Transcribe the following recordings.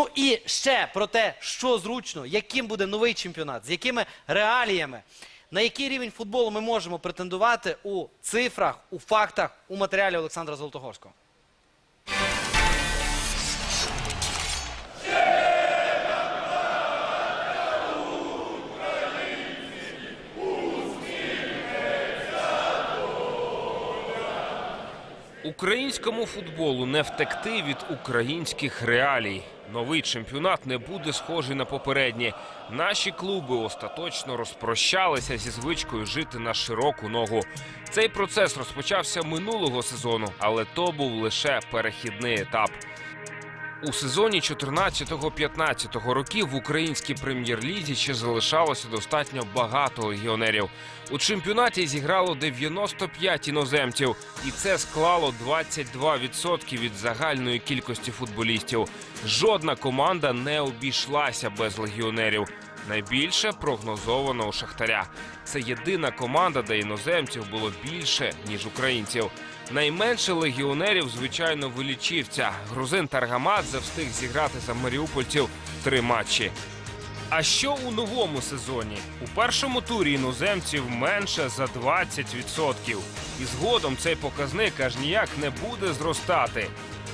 Ну і ще про те, що зручно, яким буде новий чемпіонат, з якими реаліями, на який рівень футболу ми можемо претендувати у цифрах, у фактах, у матеріалі Олександра Золотогорського. Українському футболу не втекти від українських реалій. Новий чемпіонат не буде схожий на попередні. Наші клуби остаточно розпрощалися зі звичкою жити на широку ногу. Цей процес розпочався минулого сезону, але то був лише перехідний етап. У сезоні 14-15 років в українській прем'єр-лізі ще залишалося достатньо багато легіонерів. У чемпіонаті зіграло 95 іноземців, і це склало 22% від загальної кількості футболістів. Жодна команда не обійшлася без легіонерів. Найбільше прогнозовано у Шахтаря. Це єдина команда, де іноземців було більше ніж українців. Найменше легіонерів, звичайно, вилічівця. Грузин Таргамадзе встиг зіграти за маріупольців три матчі. А що у новому сезоні? У першому турі іноземців менше за 20%. І згодом цей показник аж ніяк не буде зростати.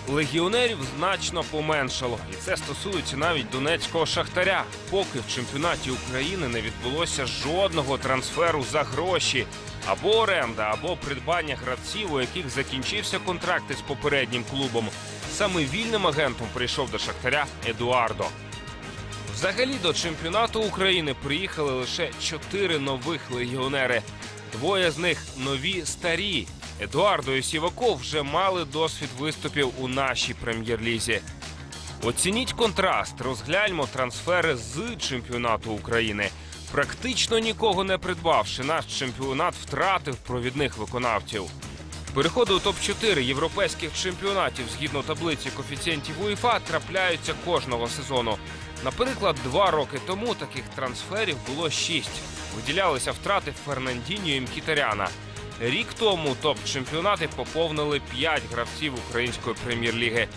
Легіонерів значно поменшало, і це стосується навіть донецького шахтаря. Поки в чемпіонаті України не відбулося жодного трансферу за гроші або оренда, або придбання гравців, у яких закінчився контракт із попереднім клубом. Саме вільним агентом прийшов до шахтаря Едуардо. Взагалі до чемпіонату України приїхали лише чотири нових легіонери. Двоє з них нові старі. Едуардо і Сіваков вже мали досвід виступів у нашій прем'єр-лізі. Оцініть контраст, розгляньмо трансфери з чемпіонату України. Практично нікого не придбавши, наш чемпіонат втратив провідних виконавців. Переходи у топ-4 європейських чемпіонатів згідно таблиці коефіцієнтів УЄФА трапляються кожного сезону. Наприклад, два роки тому таких трансферів було шість. Виділялися втрати Фернандіньо і Мхітаряна. Рік тому топ-чемпіонати поповнили п'ять гравців української прем'єр-ліги.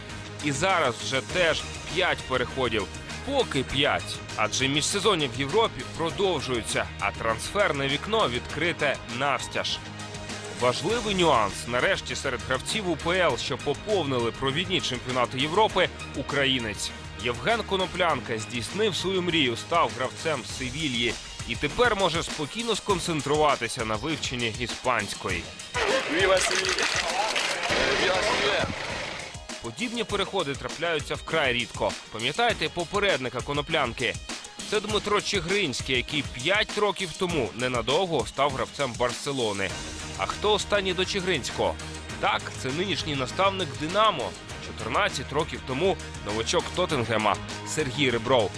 І зараз вже теж п'ять переходів. Поки п'ять. Адже міжсезоння в Європі продовжуються, а трансферне вікно відкрите навстяж. Важливий нюанс. Нарешті серед гравців УПЛ, що поповнили провідні чемпіонати Європи, українець. Євген Коноплянка здійснив свою мрію, став гравцем Севільї і тепер може спокійно сконцентруватися на вивченні іспанської. Подібні переходи трапляються вкрай рідко. Пам'ятаєте попередника коноплянки? Це Дмитро Чигринський, який 5 років тому ненадовго став гравцем Барселони. А хто останній до Чигринського? Так, це нинішній наставник Динамо. 14 років тому новачок Тоттенгема Сергій Ребров.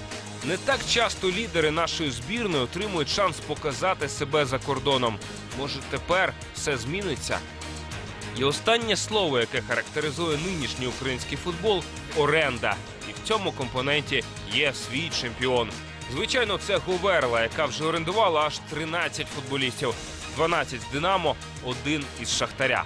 Не так часто лідери нашої збірної отримують шанс показати себе за кордоном. Може, тепер все зміниться? І останнє слово, яке характеризує нинішній український футбол оренда. І в цьому компоненті є свій чемпіон. Звичайно, це Говерла, яка вже орендувала аж 13 футболістів, 12 з Динамо, один із Шахтаря.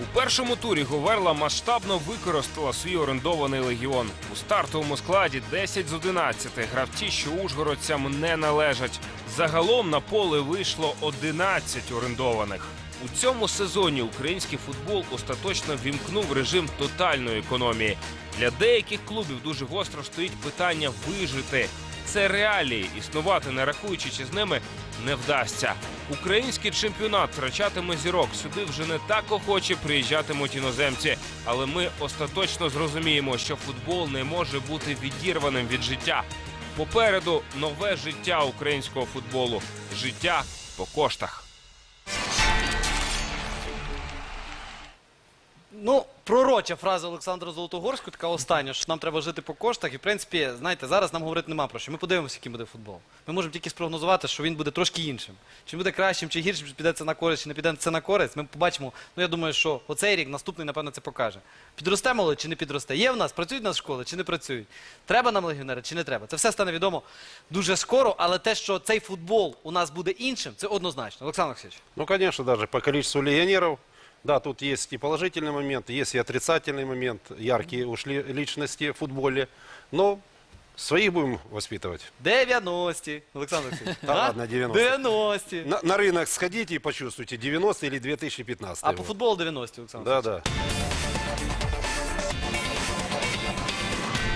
У першому турі Говерла масштабно використала свій орендований легіон. У стартовому складі 10 з 11 гравці, що ужгородцям не належать. Загалом на поле вийшло 11 орендованих. У цьому сезоні український футбол остаточно вімкнув режим тотальної економії. Для деяких клубів дуже гостро стоїть питання вижити. Це реалії. Існувати не рахуючи чи з ними не вдасться. Український чемпіонат втрачатиме зірок. Сюди вже не так охоче приїжджатимуть іноземці. Але ми остаточно зрозуміємо, що футбол не може бути відірваним від життя. Попереду нове життя українського футболу. Життя по коштах. Ну, пророча фраза Олександра Золотогорського, така остання, що нам треба жити по коштах. І в принципі, знаєте, зараз нам говорити нема про що. Ми подивимося, яким буде футбол. Ми можемо тільки спрогнозувати, що він буде трошки іншим. Чи буде кращим, чи гіршим, чи піде це на користь, чи не піде це на користь. Ми побачимо. Ну я думаю, що оцей рік, наступний, напевно, це покаже. Підросте молодь чи не підросте? Є в нас, працюють в нас школи чи не працюють? Треба нам легіонери чи не треба? Це все стане відомо дуже скоро, але те, що цей футбол у нас буде іншим, це однозначно. Олександр Олексійович. Ну, конечно, даже по количеству легионеров Да, тут есть и положительный момент, есть и отрицательный момент. Яркие ушли личности в футболе. Но своих будем воспитывать. 90-ті, Олександр Олексійович. Та А? ладно, 90-ті. 90-ті. На, на рынок сходите и почувствуйте, 90 или 2015 А по год. футболу 90-ті, Олександр. Да, да.